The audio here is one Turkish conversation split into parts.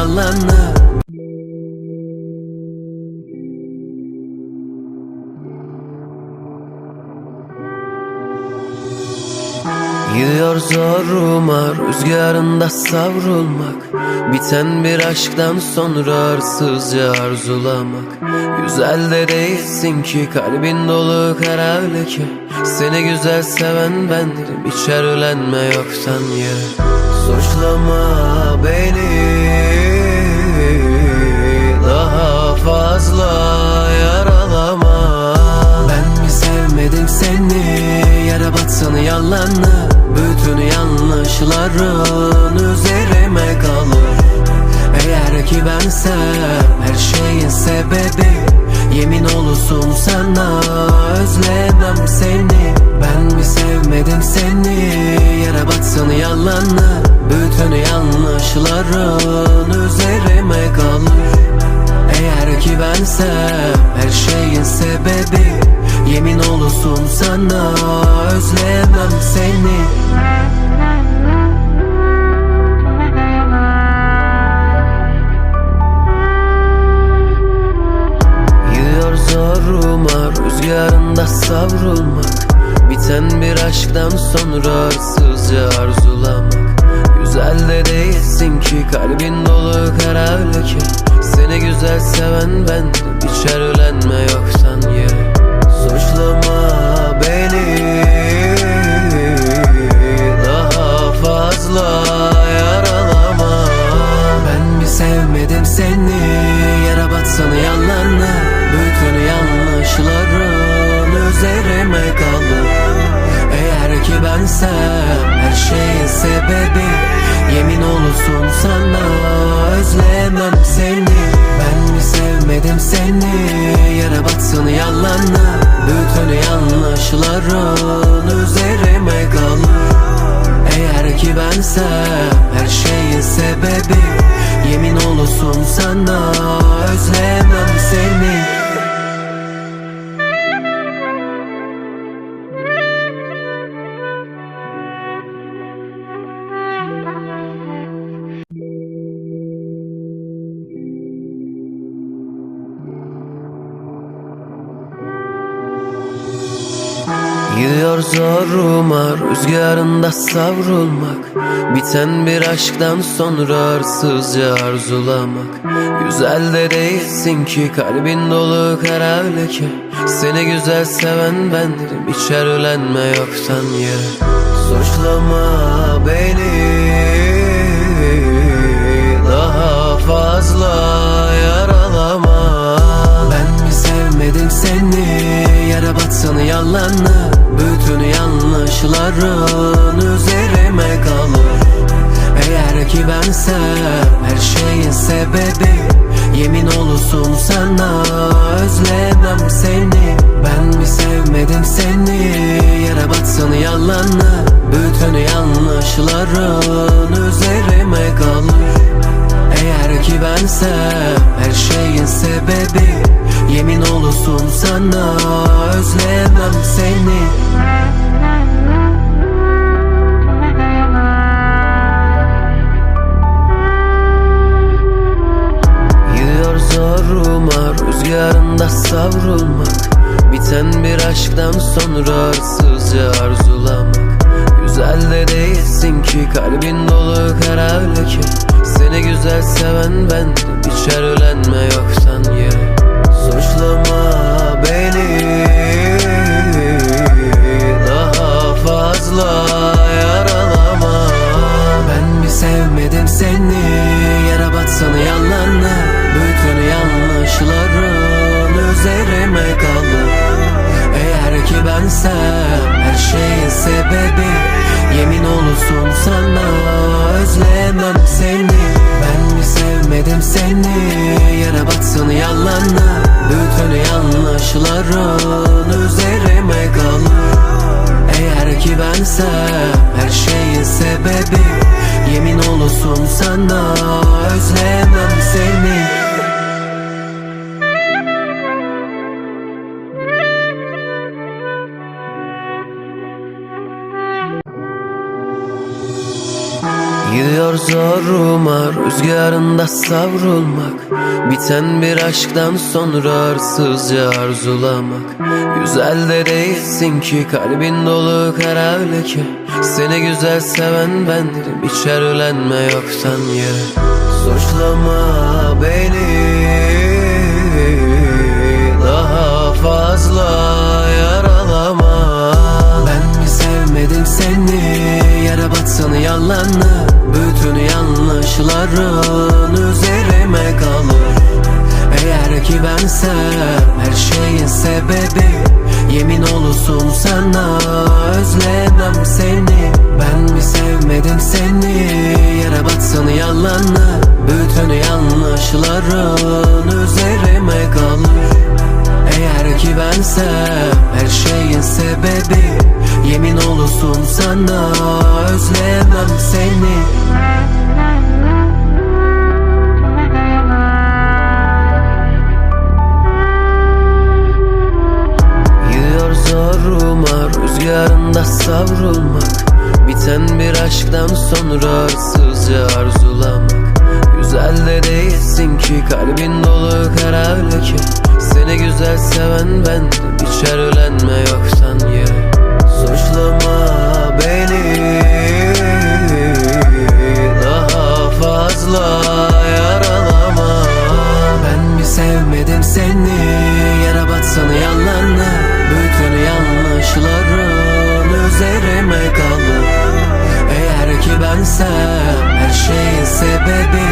yalanla Gidiyor zoruma rüzgarında savrulmak. Biten bir aşktan sonra arsızca arzulamak. Güzel de değilsin ki kalbin dolu kara leke. Seni güzel seven bendim içer ölenme yoktan yere Suçlama beni daha fazla yaralama. Ben mi sevmedim seni? Yara batsın yalanı. Bütün yanlışların üzerime kalır. Eğer ki bensem her şeyin sebebi Yemin olsun sana özlemem seni. Ben mi sevmedim seni? Yara batsın yalanı. Bütün yanlışların üzerime kalır. Eğer ki bensem her şeyin sebebi. Yemin olsun sana özlemem seni rüzgarında savrulmak Biten bir aşktan sonra arsızca arzulamak. Güzel de değilsin ki kalbin dolu kara leke Seni güzel seven bendim içer ölenme yoktan yere Suçlama beni sana özlemem seni. Ben mi sevmedim seni? Yara batsın yalanla Bütün yanlışların üzerime kalır. Eğer ki bensem her şeyin sebebi Yemin olsun sana zoruma rüzgarında savrulmak. Biten bir aşktan sonra arsızca arzulamak. Güzel de değilsin ki kalbin dolu kara leke. Seni güzel seven bendim içer ölenme yoktan yere Suçlama beni daha fazla yaralama. Ben mi sevmedim seni Yara batsın yalanı Bütün yanlışların üzerime kalır. Eğer ki bensem her şeyin sebebi Yemin olsun sana özlemem seni. Ben mi sevmedim seni? Yara batsın yalanı. Bütün yanlışların üzerime kalır. Eğer ki bensem her şeyin sebebi olsun sana özlemem seni. Gidiyor zoruma rüzgarında savrulmak. Biten bir aşktan sonra arsızca arzulamak. Güzel de değilsin ki kalbin dolu kara leke. Seni güzel seven bendim içer ölenme yoktan yere. Suçlama ki bensem her şeyin sebebi. Yemin olsun sana özlemem seni. Ben mi sevmedim seni? Yara batsın yalanla Bütün yanlışların üzerime kalır. Eğer ki bensem her şeyin zoruma rüzgarında savrulmak Biten bir aşktan sonra arsızca arzulamak. Güzel de değilsin ki kalbin dolu kara leke. Seni güzel seven bendim içer ölenme yoktan yere Suçlama beni daha fazla yaralama. Ben mi sevmedim seni Yara batsanı yalanlı Bütün yanlışların üzerime kalır. Eğer ki bensem her şeyin sebebi Yemin olsun sana özlemem seni. Ben mi sevmedim seni? Yara batsanı yalanlı Bütün yanlışların üzerime kalır. Eğer ki bensem her şeyin sebebi Yemin olsun sana özlemem seni zoruma rüzgarında savrulmak. Biten bir aşktan sonra arsızca arzulamak. Güzel de değilsin ki kalbin dolu kara leke Seni güzel seven bendim içer ölenme yoktan yere fazla yaralama. Ben mi sevmedim seni? Yara batsanı yalanlı Bütün yanlışların üzerime kalır Eğer ki bensem her şeyin sebebi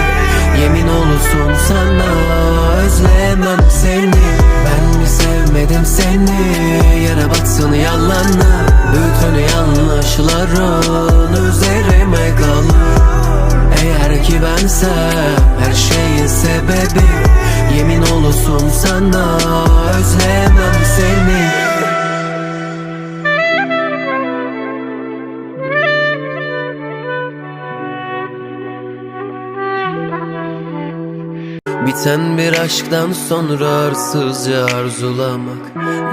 Yemin olsun sana özlemem seni. Ben mi sevmedim seni? Yara batsın yalanlı Bütün yanlışların üzerime kalır eğer ki bensem her şeyin sebebi. Yemin olsun sana özlemem seni Biten bir aşktan sonra arsızca arzulamak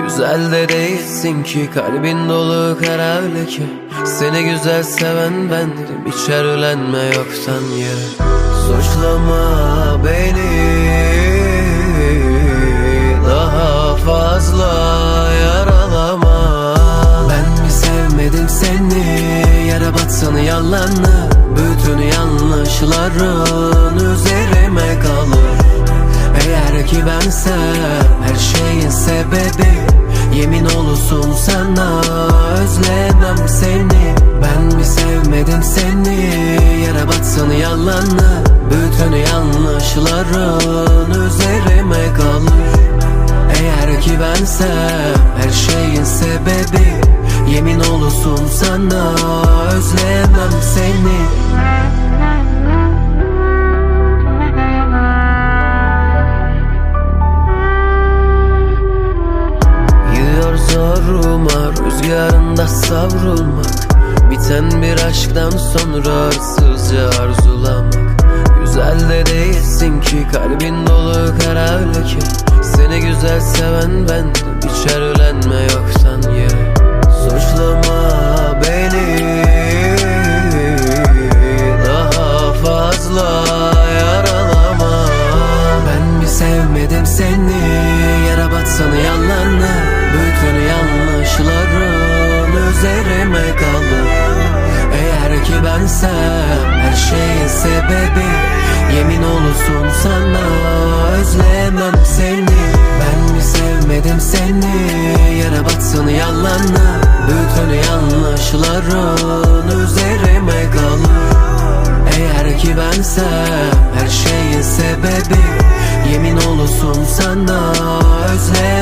Güzel de değilsin ki kalbin dolu kara leke Seni güzel seven bendim içer ölenme yoktan yere Suçlama beni daha fazla yaralama. Ben mi sevmedim seni Yara batsanı yalanlı Bütün yanlışların üzerime kalır Eğer ki bensem her şeyin sebebi. Yemin olsun sana özlemem seni. Ben mi sevmedim seni? Yara batsanı yalanlı Bütün yanlışların üzerime kalır. Eğer ki bensem her şeyin sebebi. Yemin olsun sana rüzgarında savrulmak Biten bir aşktan sonra arsızca arzulamak. Güzel de değilsin ki kalbin dolu kara leke. Seni güzel seven bendim içer ölenme Bensem her şeyin sebebi. Yemin olsun sana özlemem seni. Ben mi sevmedim seni? Yara batsın yalanlı Bütün yanlışların üzerime kalır. Eğer ki bensem her şeyin sebebi. Yemin olsun sana özlemem